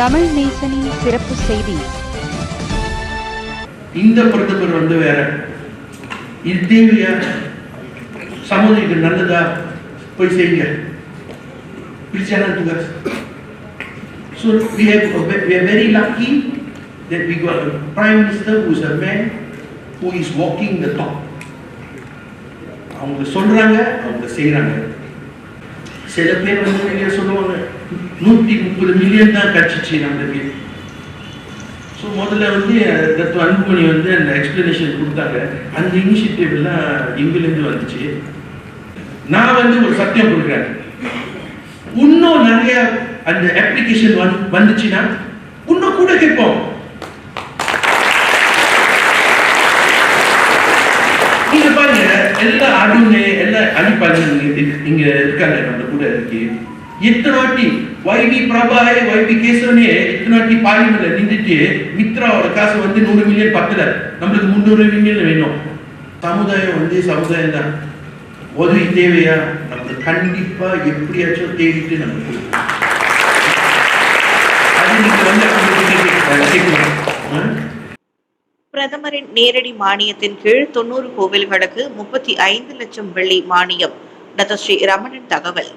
தமிழ் நேசனின் சிறப்பு செய்தி இந்த பிரதமர் வந்து வேற இது தேவையா சமூகத்துக்கு நல்லதா போய் செய்யுங்க Please channel to us. So we have we are very lucky that we got a prime minister who is a man who is walking the talk. அவங்க சொல்றாங்க அவங்க செய்றாங்க சில பேர் வந்து நீங்க சொல்லுவாங்க நூத்தி முப்பது மில்லியன் தான் கட்சிச்சு நம்மளுக்கு ஸோ முதல்ல வந்து தத்துவ அன்புமணி வந்து அந்த எக்ஸ்பிளனேஷன் கொடுத்தாங்க. அந்த இனிஷியேட்டிவ் எல்லாம் இங்கிலிருந்து வந்துச்சு. நான் வந்து ஒரு சத்தியம் கொடுக்குறேன். இன்னும் நிறைய அந்த அப்ளிகேஷன் வந்து வந்துச்சுன்னா இன்னும் கூட கேட்போம். நீங்க பாருங்க எல்லா அடுனே எல்லா அழிப்பாங்க இங்க இருக்காங்க நம்ம கூட இருக்கு. எத்தனை வாட்டி வைபி பிரபாய் வைபி கேசவனே எத்தனை வாட்டி பார்லிமெண்ட்ல நின்றுட்டு மித்ராவோட காசு வந்து நூறு மில்லியன் பத்தல. நம்மளுக்கு முந்நூறு மில்லியன் வேணும். சமுதாயம் வந்து சமுதாயம் தான். உதவி தேவையா? நம்ம கண்டிப்பா எப்படியாச்சும் தேடிட்டு நம்ம பிரதமரின் நேரடி மானியத்தின் கீழ் தொண்ணூறு கோவில்களுக்கு முப்பத்தி ஐந்து லட்சம் வெள்ளி மானியம். டாக்டர் ரமணன் தகவல்.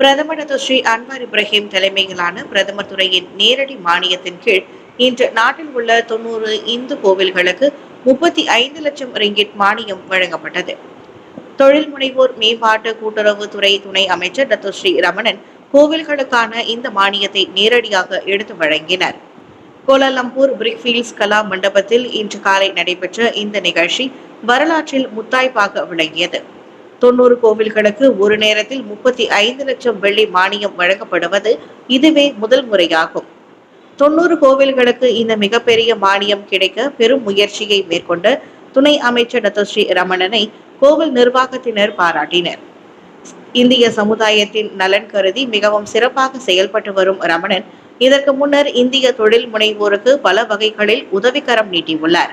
பிரதமர் டாக்டர் ஸ்ரீ அன்வார் இப்ராஹிம் தலைமையிலான பிரதமர் துறையின் நேரடி மானியத்தின் கீழ் இன்று நாட்டில் உள்ள தொண்ணூறு இந்து கோவில்களுக்கு முப்பத்தி ஐந்து லட்சம் ரிங்கிட் மானியம் வழங்கப்பட்டது. தொழில் முனைவோர் மேம்பாட்டு கூட்டுறவு துறை துணை அமைச்சர் டாக்டர் ஸ்ரீ ரமணன் கோவில்களுக்கான இந்த மானியத்தை நேரடியாக எடுத்து வழங்கினர். கோலாலம்பூர் பிரிக்ஃபீல்ட்ஸ் கலா மண்டபத்தில் இன்று காலை நடைபெற்ற இந்த நிகழ்ச்சி வரலாற்றில் முத்தாய்ப்பாக விளங்கியது. தொண்ணூறு கோவில்களுக்கு ஒரு நேரத்தில் முப்பத்தி ஐந்து லட்சம் வெள்ளி மானியம் வழங்கப்படுவது இதுவே முதல் முறையாகும். தொண்ணூறு கோவில்களுக்கு இந்த மிகப்பெரிய மானியம் கிடைக்க பெரும் முயற்சியை மேற்கொண்ட துணை அமைச்சர் டாக்டர் ஸ்ரீ ரமணனை கோவில் நிர்வாகத்தினர் பாராட்டினர். இந்திய சமுதாயத்தின் நலன் கருதி மிகவும் சிறப்பாக செயல்பட்டு வரும் ரமணன் இதற்கு முன்னர் இந்திய தொழில் முனைவோருக்கு பல வகைகளில் உதவிக்கரம் நீட்டியுள்ளார்.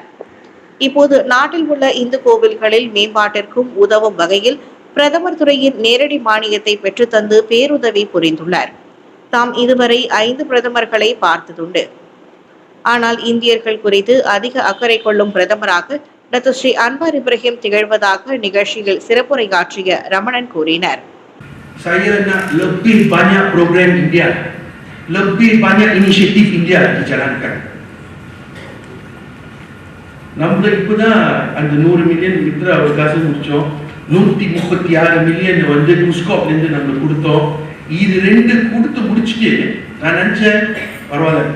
இப்போது நாட்டில் உள்ள இந்து கோவில்களில் மேம்பாட்டிற்கும் உதவும் வகையில் பிரதமர் துறையின் நேரடி மானியத்தை பெற்றுத்தந்து பேருதவி புரிந்துள்ளார். தாம் இதுவரை ஐந்து பிரதமர்களை பார்த்ததுண்டு. ஆனால் இந்தியர்கள் குறித்து அதிக அக்கறை கொள்ளும் பிரதமராக டாக்டர் ஸ்ரீ அன்வார் இப்ராஹிம் திகழ்வதாக நிகழ்ச்சியில் சிறப்புரையாற்றிய ரமணன் கூறினார். saya nak lebih banyak program India lebih banyak inisiatif India dijalankan நமக்கு இப்போ தான் அந்த நூறு மில்லியன் மித்திர அவகாசம் முடித்தோம் நூற்றி முப்பத்தி ஆறு மில்லியன் வந்து குஸ்காப்லேருந்து நம்ம கொடுத்தோம். இது ரெண்டு கொடுத்து முடிச்சுட்டு நான் நினச்சேன் பரவாயில்ல.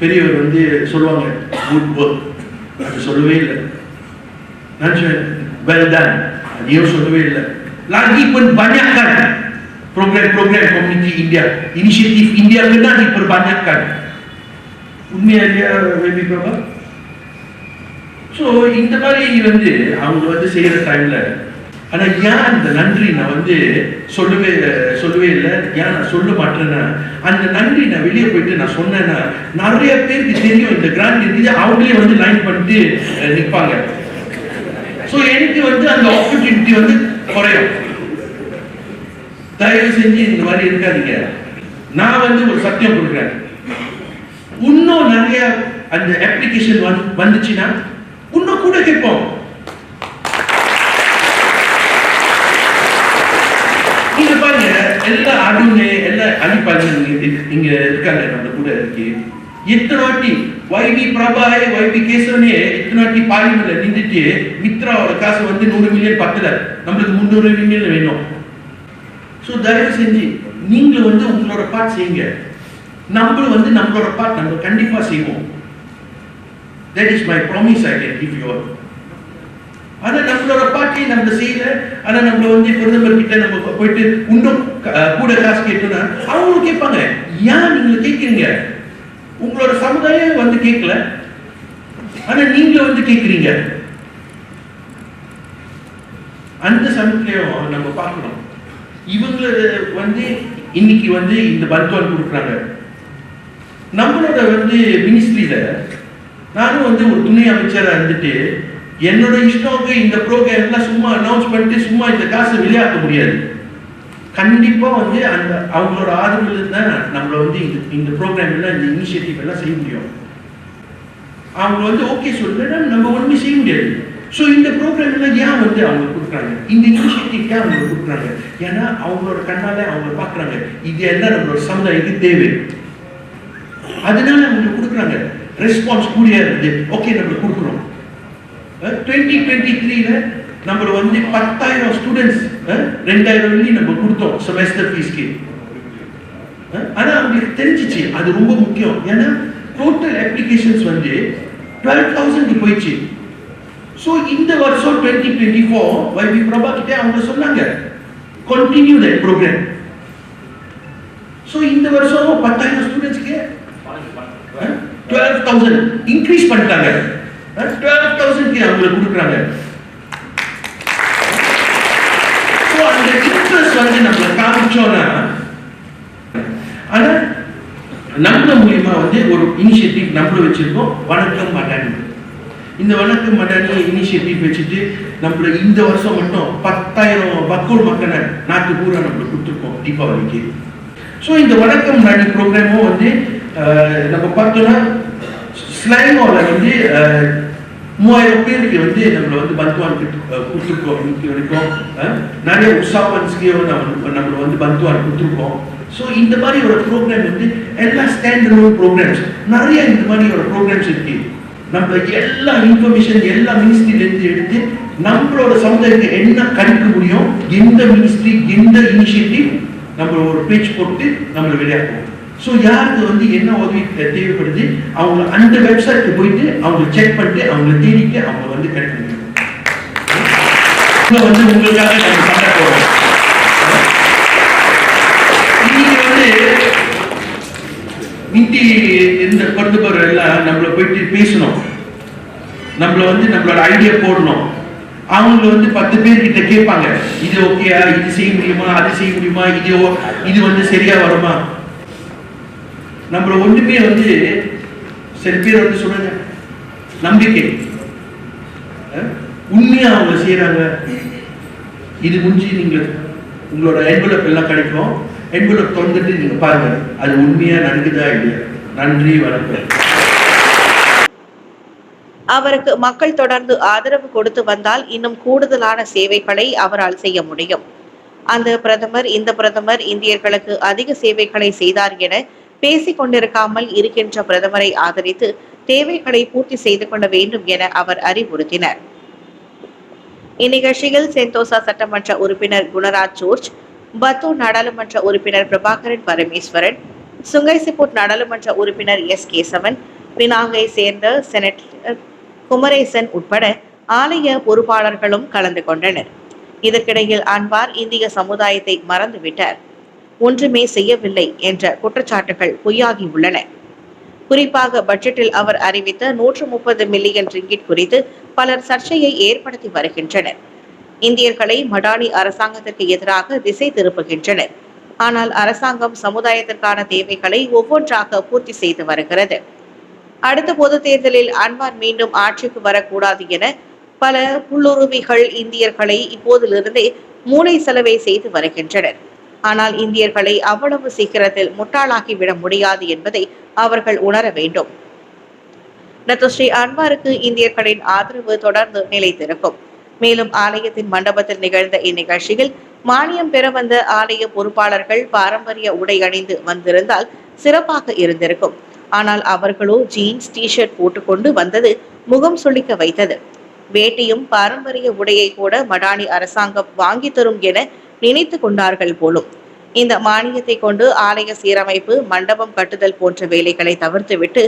பெரியவர் வந்து சொல்லுவாங்க குட் ஒர்க் அது சொல்லவே இல்லை. நினச்சேன் வெல் டன் அதையும் சொல்லவே இல்லை? Lagi pun banyakkan program-program komuniti India. Inisiatif India kena diperbanyakkan உண்மையா இல்லையா பிரபா? ஸோ இந்த மாதிரி வந்து அவங்க வந்து செய்யற டைம்ல ஆனா ஏன் அந்த நன்றி நான் வந்து சொல்லவே சொல்லவே இல்லை? ஏன் நான் சொல்ல மாட்டேன்னா அந்த நன்றி நான் வெளியே போயிட்டு நான் சொன்னேன்னா நிறைய பேருக்கு தெரியும் இந்த கிராண்ட் இருக்குது அவங்களே வந்து லைன் பண்ணிட்டு நிற்பாங்க ஸோ எனக்கு வந்து அந்த ஆப்பர்ச்சுனிட்டி வந்து குறையும். தயவு செஞ்சு இந்த மாதிரி இருக்காதீங்க. நான் வந்து ஒரு சத்தியம் கொடுக்குறேன். இன்னும் நிறைய அந்த அப்ளிகேஷன் வந்து வந்துச்சுன்னா இன்னும் கூட கேட்போம். நீங்க பாருங்க எல்லா அடுனே எல்லா அழிப்பாங்க இங்க இருக்காங்க நம்ம கூட இருக்கு. எத்தனை வாட்டி வைபி பிரபாய் வைபி கேசவனே எத்தனை வாட்டி பார்லிமெண்ட்ல நின்றுட்டு மித்ராவோட காசு வந்து நூறு மில்லியன் பத்துல. நம்மளுக்கு முந்நூறு மில்லியன் வேணும். ஸோ தயவு செஞ்சு நீங்களும் வந்து உங்களோட பாட் செய்யுங்க. நம்மளும் வந்து நம்மளோட பாட் நம்ம கண்டிப்பா செய்வோம். That is my promise can give you all. ஆனால் நம்மளோட பாட்டி நம்ம செய்யல. ஆனா நம்மள வந்து பிரதமர் கிட்ட நம்ம போயிட்டு இன்னும் கூட காசு கேட்டோம்னா அவங்களும் கேட்பாங்க. ஏன் நீங்க கேட்குறீங்க? உங்களோட சமுதாயம் வந்து கேட்கல. ஆனா நீங்க வந்து கேட்குறீங்க. அந்த சமயத்திலையும் நம்ம பார்க்கணும். இவங்க வந்து இன்னைக்கு வந்து இந்த பந்துவான் கொடுக்குறாங்க. நம்மளோட வந்து மினிஸ்ட்ரியில நானும் வந்து ஒரு துணை அமைச்சராக இருந்துட்டு என்னோட இஷ்டம்க்கு இந்த ப்ரோக்ராம்லாம் சும்மா அனௌன்ஸ் பண்ணிட்டு சும்மா இந்த காசை விளையாக்க முடியாது. கண்டிப்பாக வந்து அந்த அவங்களோட ஆதரவு தான் நம்மளை வந்து இந்த இந்த ப்ரோக்ராம் எல்லாம் இந்த இனிஷியேட்டிவ் எல்லாம் செய்ய முடியும். அவங்க வந்து ஓகே சொல்லலைன்னா நம்ம ஒன்றுமே செய்ய முடியாது. ஸோ இந்த ப்ரோக்ராம் எல்லாம் ஏன் வந்து அவங்க கொடுக்குறாங்க? இந்த இனிஷியேட்டிவ் ஏன் அவங்க கொடுக்குறாங்க? ஏன்னா அவங்களோட கண்ணால அவங்க பார்க்குறாங்க. இது எல்லாம் நம்மளோட சமுதாயத்துக்கு தேவை? அதனால அவங்க கொடுக்குறாங்க. ரெஸ்பான்ஸ் கூடிய இருந்து ஓகே நம்ம கொடுக்குறோம் டுவெண்ட்டி டுவெண்ட்டி த்ரீல நம்ம வந்து பத்தாயிரம் ஸ்டூடெண்ட்ஸ் ரெண்டாயிரம் வெள்ளி நம்ம கொடுத்தோம் செமஸ்டர் ஃபீஸ்க்கு ஆனா அவங்களுக்கு தெரிஞ்சிச்சு அது ரொம்ப முக்கியம். ஏன்னா டோட்டல் அப்ளிகேஷன்ஸ் வந்து டுவெல் தௌசண்ட் போயிடுச்சு. ஸோ இந்த வருஷம் டுவெண்ட்டி டுவெண்ட்டி ஃபோர் வைபி பிரபா கிட்டே அவங்க சொன்னாங்க கண்டினியூ தட் ப்ரோக்ராம் ஸோ இந்த வருஷம் பத்தாயிரம் ஸ்டூடெண்ட்ஸ்க்கு டுவெல் தௌசண்ட் இன்க்ரீஸ் பண்ணிட்டாங்க. டுவெல் தௌசண்ட்க்கு அவங்களுக்கு கொடுக்குறாங்க. ஸோ அந்த இன்ட்ரெஸ்ட் வந்து நம்ம காமிச்சோம்னா ஆனால் நம்ம மூலியமா வந்து ஒரு இனிஷியேட்டிவ் நம்மள வச்சிருக்கோம். வணக்கம் மடானி இந்த வணக்கம் மடானி இனிஷியேட்டிவ் வச்சுட்டு நம்மள இந்த வருஷம் மட்டும் பத்தாயிரம் பக்கூர் மக்களை நாட்டு பூரா நம்ம கொடுத்துருக்கோம் தீபாவளிக்கு. ஸோ இந்த வணக்கம் மடானி ப்ரோக்ராமும் வந்து நம்ம பார்த்தோம்னா ஸ்லைமோல வந்து மூவாயிரம் பேருக்கு வந்து நம்மளை வந்து பந்துவான் கொடுத்துருக்கோம் இன்னைக்கு வரைக்கும். நிறைய உற்சாகன்ஸ்க்கு நம்ம நம்மள வந்து பந்துவான் கொடுத்துருக்கோம். ஸோ இந்த மாதிரி ஒரு ப்ரோக்ராம் வந்து எல்லா ஸ்டாண்டர்ட் ப்ரோக்ராம்ஸ் நிறைய இந்த மாதிரி ஒரு ப்ரோக்ராம்ஸ் இருக்கு. நம்ம எல்லா இன்ஃபர்மேஷன் எல்லா மினிஸ்ட்ரியிலேருந்து எடுத்து நம்மளோட சமுதாயத்தை என்ன கணிக்க முடியும் எந்த மினிஸ்ட்ரி எந்த இனிஷியேட்டிவ் நம்ம ஒரு பேச்சு போட்டு நம்மளை விளையாடுவோம் ஸோ யாருக்கு வந்து என்ன உதவி தேவைப்படுது? அவங்க அந்த வெப்சைட்க்கு போயிட்டு அவங்க செக் பண்ணிட்டு அவங்கள தேடிட்டு அவங்க வந்து கிடைக்க வந்து உங்களுக்காக நம்ம பண்ண போறோம் இன்னைக்கு வந்து மிந்தி இந்த பருத்துப்பவர் எல்லாம் நம்மளை போயிட்டு பேசணும். நம்மள வந்து நம்மளோட ஐடியா போடணும். அவங்க வந்து பத்து பேர் கிட்ட கேட்பாங்க. இது ஓகேயா இது செய்ய முடியுமா? அது செய்ய முடியுமா? இது இது வந்து சரியா வருமா? நம்மள ஒண்ணுமே வந்து சில பேர் வந்து சொல்றாங்க நம்பிக்கை. அஹ், உண்மையா அவங்க செய்யறாங்க இது முடிஞ்சு நீங்க உங்களோட என்வலப் எல்லாம் கிடைக்கும். என்வலப் திறந்துட்டு நீங்க பாருங்க. அது உண்மையா நடக்குதா இல்லையா? நன்றி வணக்கம். அவருக்கு மக்கள் தொடர்ந்து ஆதரவு கொடுத்து வந்தால் இன்னும் கூடுதலான சேவைகளை அவரால் செய்ய முடியும். அந்த பிரதமர் இந்த பிரதமர் இந்தியர்களுக்கு அதிக சேவைகளை செய்தார் என பேசிக் கொண்டிருக்காமல் இருக்கின்ற பிரதமரை ஆதரித்து தேவைகளை பூர்த்தி செய்து கொள்ள வேண்டும் என அவர் அறிவுறுத்தினர். இந்நிகழ்ச்சியில் சென்தோசா சட்டமன்ற உறுப்பினர் குணராஜ் ஜோர்ஜ் பத்தூர் நாடாளுமன்ற உறுப்பினர் பிரபாகரன் பரமேஸ்வரன் சுங்கைசிப்பூட் நாடாளுமன்ற உறுப்பினர் எஸ் கேசவன் பினாங்கை சேர்ந்த செனட்டர் குமரேசன் உட்பட ஆலய பொறுப்பாளர்களும் கலந்து கொண்டனர். இதற்கிடையில் அன்பார் இந்திய சமுதாயத்தை மறந்துவிட்டார். ஒன்றுமே செய்யவில்லை என்ற குற்றச்சாட்டுகள் பொய்யாகி உள்ளன. குறிப்பாக பட்ஜெட்டில் அவர் அறிவித்த நூற்று முப்பது மில்லியன் ரிங்கிட் குறித்து பலர் சர்ச்சையை ஏற்படுத்தி வருகின்றனர். இந்தியர்களை மடானி அரசாங்கத்திற்கு எதிராக திசை திருப்புகின்றனர். ஆனால் அரசாங்கம் சமுதாயத்திற்கான தேவைகளை ஒவ்வொன்றாக பூர்த்தி செய்து வருகிறது. அடுத்த பொது தேர்தலில் அன்வார் மீண்டும் ஆட்சிக்கு வரக்கூடாது என பல புல்லுருவிகள் இந்தியர்களை இப்போதிலிருந்தே மூளை செலவை செய்து வருகின்றனர். ஆனால் இந்தியர்களை அவ்வளவு சீக்கிரத்தில் முட்டாளாக்கி விட முடியாது என்பதை அவர்கள் உணர வேண்டும். டாக்டர் அன்வாருக்கு இந்தியர்களின் ஆதரவு தொடர்ந்து நிலைத்திருக்கும். மேலும் ஆலயத்தின் மண்டபத்தில் நிகழ்ந்த இந்நிகழ்ச்சியில் மானியம் பெற வந்த ஆலய பொறுப்பாளர்கள் பாரம்பரிய உடை அணிந்து வந்திருந்தால் சிறப்பாக இருந்திருக்கும். ஆனால் அவர்களோ ஜீன்ஸ் டிஷர்ட் போட்டுக்கொண்டு வந்தது முகம் சுளிக்க வைத்தது. வேட்டியும் பாரம்பரிய உடையை கூட மடானி அரசாங்கம் வாங்கி தரும் என நினைத்து கொண்டார்கள் போலும். இந்த மானியத்தை கொண்டு ஆலய சீரமைப்பு மண்டபம் கட்டுதல் போன்ற வேலைகளை தவிர்த்துவிட்டு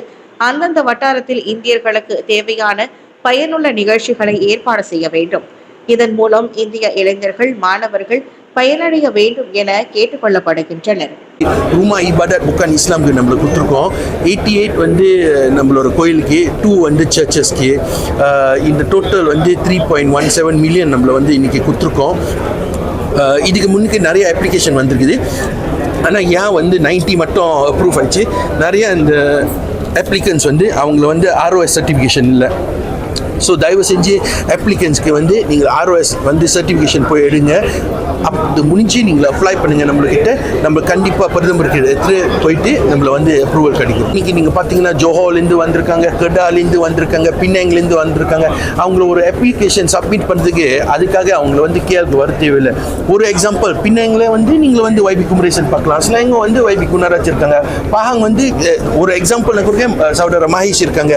அந்தந்த வட்டாரத்தில் இந்தியர்களுக்கு தேவையான பயனுள்ள நிகழ்ச்சிகளை ஏற்பாடு செய்ய வேண்டும். இதன் மூலம் இந்திய இளைஞர்கள் மாணவர்கள் பயனடைய வேண்டும் என கேட்டுக்கொள்ளப்படுகின்றனர். ரூமா இபாதத் புக்கான் இஸ்லாமுக்கு நம்மளுக்கு கொடுத்துருக்கோம் எயிட்டி எயிட் வந்து நம்மளோட கோயிலுக்கு டூ வந்து சர்ச்சஸ்க்கு இந்த டோட்டல் வந்து three point one seven million நம்மளை வந்து இன்றைக்கி கொடுத்துருக்கோம் இதுக்கு முன்னுக்கு நிறைய அப்ளிகேஷன் வந்திருக்குது. ஆனால் ஏன் வந்து 90 மட்டும் அப்ரூவ் ஆயிடுச்சு? நிறைய இந்த அப்ளிகன்ஸ் வந்து அவங்கள வந்து ஆர்ஓஎஸ் சர்டிஃபிகேஷன் இல்லை. ஸோ தயவு செஞ்சு அப்ளிகன்ஸ்க்கு வந்து நீங்கள் ஆர்ஓஎஸ் வந்து சர்டிஃபிகேஷன் போய் எடுங்க. அது முடிஞ்சு நீங்கள் அப்ளை பண்ணுங்கள் நம்மளுக்கிட்ட. நம்ம கண்டிப்பாக பிரதமருக்கு எடுத்து போயிட்டு நம்மளை வந்து அப்ரூவல் கிடைக்கும். இன்னைக்கு நீங்கள் பார்த்தீங்கன்னா ஜோஹோலேருந்து வந்திருக்காங்க கெடாலேருந்து வந்திருக்காங்க பின்னாங்லேருந்து வந்திருக்காங்க. அவங்கள ஒரு அப்ளிகேஷன் சப்மிட் பண்ணுறதுக்கு அதுக்காக அவங்கள வந்து கேளுக்கு வர தேவையில்லை. ஒரு எக்ஸாம்பிள் பின்னங்களே வந்து நீங்கள் வந்து வைபி குமரேசன் பார்க்கலாம். ஸ்லாங்க வந்து வைபி குணராஜ் இருக்காங்க. பாஹாங் வந்து ஒரு எக்ஸாம்பிள் நான் கொடுக்கேன் சவுடர் மகேஷ் இருக்காங்க.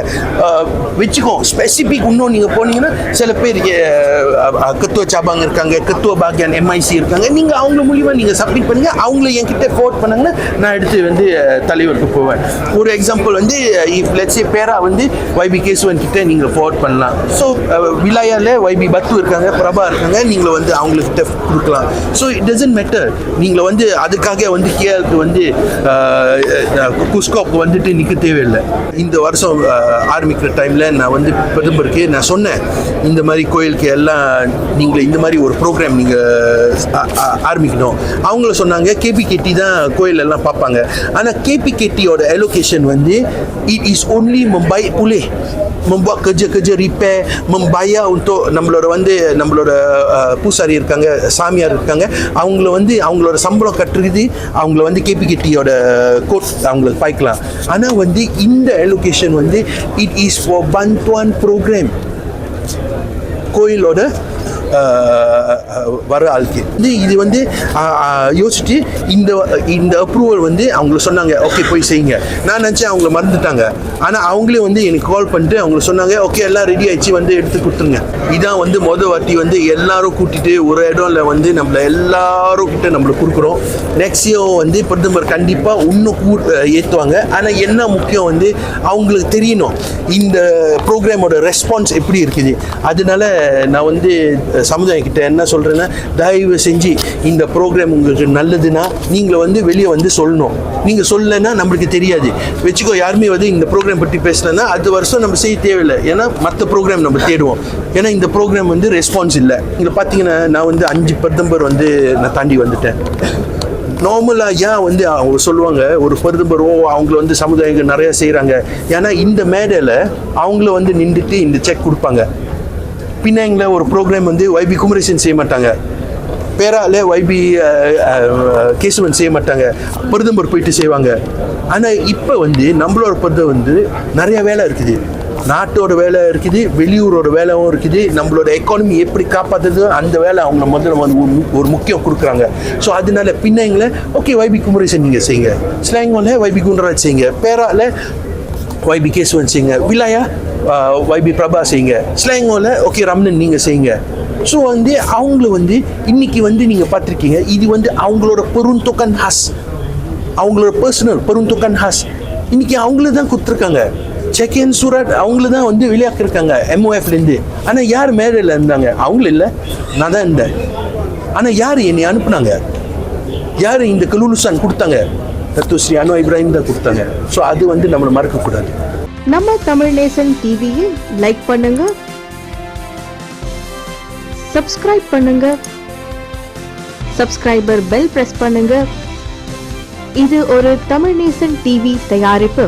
வச்சுக்கோ ஸ்பெசிஃபிக் இன்னும் நீங்கள் போனீங்கன்னா சில பேர் கத்துவ சாபாங்க இருக்காங்க. கத்துவ பாக்யான் எம்ஐசி இருக்காங்க நீங்கள் அவங்க மூலியமாக நீங்கள் சப்மிட் பண்ணுங்க. அவங்கள என்கிட்ட ஃபோர்ட் பண்ணுங்கன்னா நான் எடுத்து வந்து தலைவருக்கு போவேன். ஒரு எக்ஸாம்பிள் வந்து இஃப் லெட்ஸே பேரா வந்து வைபி கேசுவன் கிட்ட நீங்கள் ஃபோர்ட் பண்ணலாம். ஸோ விலாயாவில் வைபி பத்து இருக்காங்க பிரபா இருக்காங்க நீங்கள் வந்து அவங்கக்கிட்ட கொடுக்கலாம். ஸோ இட் டசன்ட் மேட்டர் நீங்கள் வந்து அதுக்காக வந்து கேஆருக்கு வந்து குஸ்கோப் வந்துட்டு நிற்க தேவையில்லை. இந்த வருஷம் ஆரம்பிக்கிற டைமில் நான் வந்து பிரதமருக்கு நான் சொன்னேன். இந்த மாதிரி கோயிலுக்கு எல்லாம் நீங்கள் இந்த மாதிரி ஒரு ப்ரோக்ராம் நீங்கள் ஆரம்பிக்கணும். அவங்கள சொன்னாங்க கேபி கெட்டி தான் கோயில் எல்லாம் பார்ப்பாங்க ஆனால் கேபி கெட்டியோட அலோகேஷன் வந்து இட் இஸ் ஒன்லி மும்பை புலே membuat kerja-kerja repair membayar untuk நம்மளோட வந்து நம்மளோட பூசாரி இருக்காங்க சாமியார் இருக்காங்க. அவங்கள வந்து அவங்களோட சம்பளம் கட்டுறது அவங்கள வந்து கேபிகேட்டியோட கோட் அவங்களுக்கு பாய்க்கலாம். ஆனால் வந்து இந்த எலோகேஷன் வந்து இட் இஸ் ஃபார் பந்த்வான் ப்ரோக்ராம் கோயிலோட வர ஆளுக்கு. வந்து இது வந்து அஹ், யோசிச்சுட்டு இந்த இந்த அப்ரூவல் வந்து அவங்கள சொன்னாங்க ஓகே போய் செய்யுங்க. நான் நினச்சேன் அவங்கள மறந்துட்டாங்க. ஆனால் அவங்களே வந்து எனக்கு கால் பண்ணிட்டு அவங்க சொன்னாங்க ஓகே எல்லாம் ரெடி ஆயிடுச்சு வந்து எடுத்து கொடுத்துருங்க. இதான் வந்து மொதல் வாட்டி வந்து எல்லாரும் கூட்டிட்டு ஒரு இடம்ல வந்து நம்மள எல்லாரும் கிட்ட நம்மள கொடுக்குறோம். நெக்ஸ்ட் இயர் வந்து பிரதமர் கண்டிப்பாக இன்னும் கூ ஏற்றுவாங்க ஆனால் என்ன முக்கியம் வந்து அவங்களுக்கு தெரியணும். இந்த ப்ரோக்ராமோட ரெஸ்பான்ஸ் எப்படி இருக்குது? அதனால நான் வந்து சமுதாயம் கிட்ட என்ன சொல்கிறேன்னா தயவு செஞ்சு இந்த ப்ரோக்ராம் உங்களுக்கு நல்லதுன்னா நீங்கள் வந்து வெளியே வந்து சொல்லணும். நீங்கள் சொல்லலைன்னா நம்மளுக்கு தெரியாது. வச்சுக்கோ யாருமே வந்து இந்த ப்ரோக்ராம் பற்றி பேசலைன்னா அது வருஷம் நம்ம செய்ய தேவையில்லை. ஏன்னா மற்ற ப்ரோக்ராம் நம்ம தேடுவோம். ஏன்னா இந்த ப்ரோக்ராம் வந்து ரெஸ்பான்ஸ் இல்லை. இங்கே பார்த்தீங்கன்னா நான் வந்து அஞ்சு பிரதம்பர் வந்து நான் தாண்டி வந்துட்டேன். நார்மலாக ஏன் வந்து அவங்க சொல்லுவாங்க ஒரு பிரதமரோ அவங்கள வந்து சமுதாயங்கள் நிறையா செய்கிறாங்க ஏன்னா இந்த மேடையில் அவங்கள வந்து நின்றுட்டு இந்த செக் கொடுப்பாங்க. பினாங்கில் ஒரு ப்ரோக்ராம் வந்து வைபி குமரேசன் செய்ய மாட்டாங்க. பேரால வைபி கேசவன் செய்ய மாட்டாங்க. பிரதமர் போயிட்டு செய்வாங்க. ஆனால் இப்போ வந்து நம்மளோட பிரதமர் வந்து நிறைய வேலை இருக்குது. நாட்டோட வேலை இருக்குது வெளியூரோட வேலையும் இருக்குது. நம்மளோட எக்கானமி எப்படி காப்பாற்றுறது அந்த வேலை அவங்க முதல்ல வந்து ஒரு முக்கியம் கொடுக்குறாங்க. ஸோ அதனால பின்னங்களை ஓகே வைபி குமரேசன் நீங்கள் செய்யுங்க. ஸ்லாங்கோல வைபி குண்டராஜ் செய்யுங்க. பேரால YBK uh, eh, கேசுவன் செய்யுங்க விலாயா ஒய்பி பிரபா செய்யுங்க ஸ்லாங்கோல ஓகே ரம்னன் நீங்கள் செய்யுங்க. ஸோ வந்து அவங்கள வந்து இன்னைக்கு வந்து நீங்கள் பார்த்துருக்கீங்க இது வந்து அவங்களோட பெருந்தொக்கன் ஹாஸ் அவங்களோட பர்சனல் பெருந்தொக்கன் ஹாஸ் இன்னைக்கு அவங்கள தான் கொடுத்துருக்காங்க. செக் அண்ட் சூரட் அவங்கள தான் வந்து வெளியாக்கிருக்காங்க எம்ஓஎஃப்லேருந்து ஆனால் யார் மேடையில் இருந்தாங்க? அவங்கள இல்லை நான் தான் இருந்தேன். ஆனால் யார் என்னை அனுப்புனாங்க? யார் இந்த கலூலுசான் கொடுத்தாங்க? தத்து ஸ்ரீ அனு இப்ராஹிம் தான் கொடுத்தாங்க. ஸோ அது வந்து நம்மளை மறக்கக்கூடாது. நம்ம தமிழ் நேசன் டிவியை லைக் பண்ணுங்க. சப்ஸ்கிரைப் பண்ணுங்க. சப்ஸ்கிரைபர் பெல் பிரஸ் பண்ணுங்க. இது ஒரு தமிழ் நேசன் டிவி தயாரிப்பு.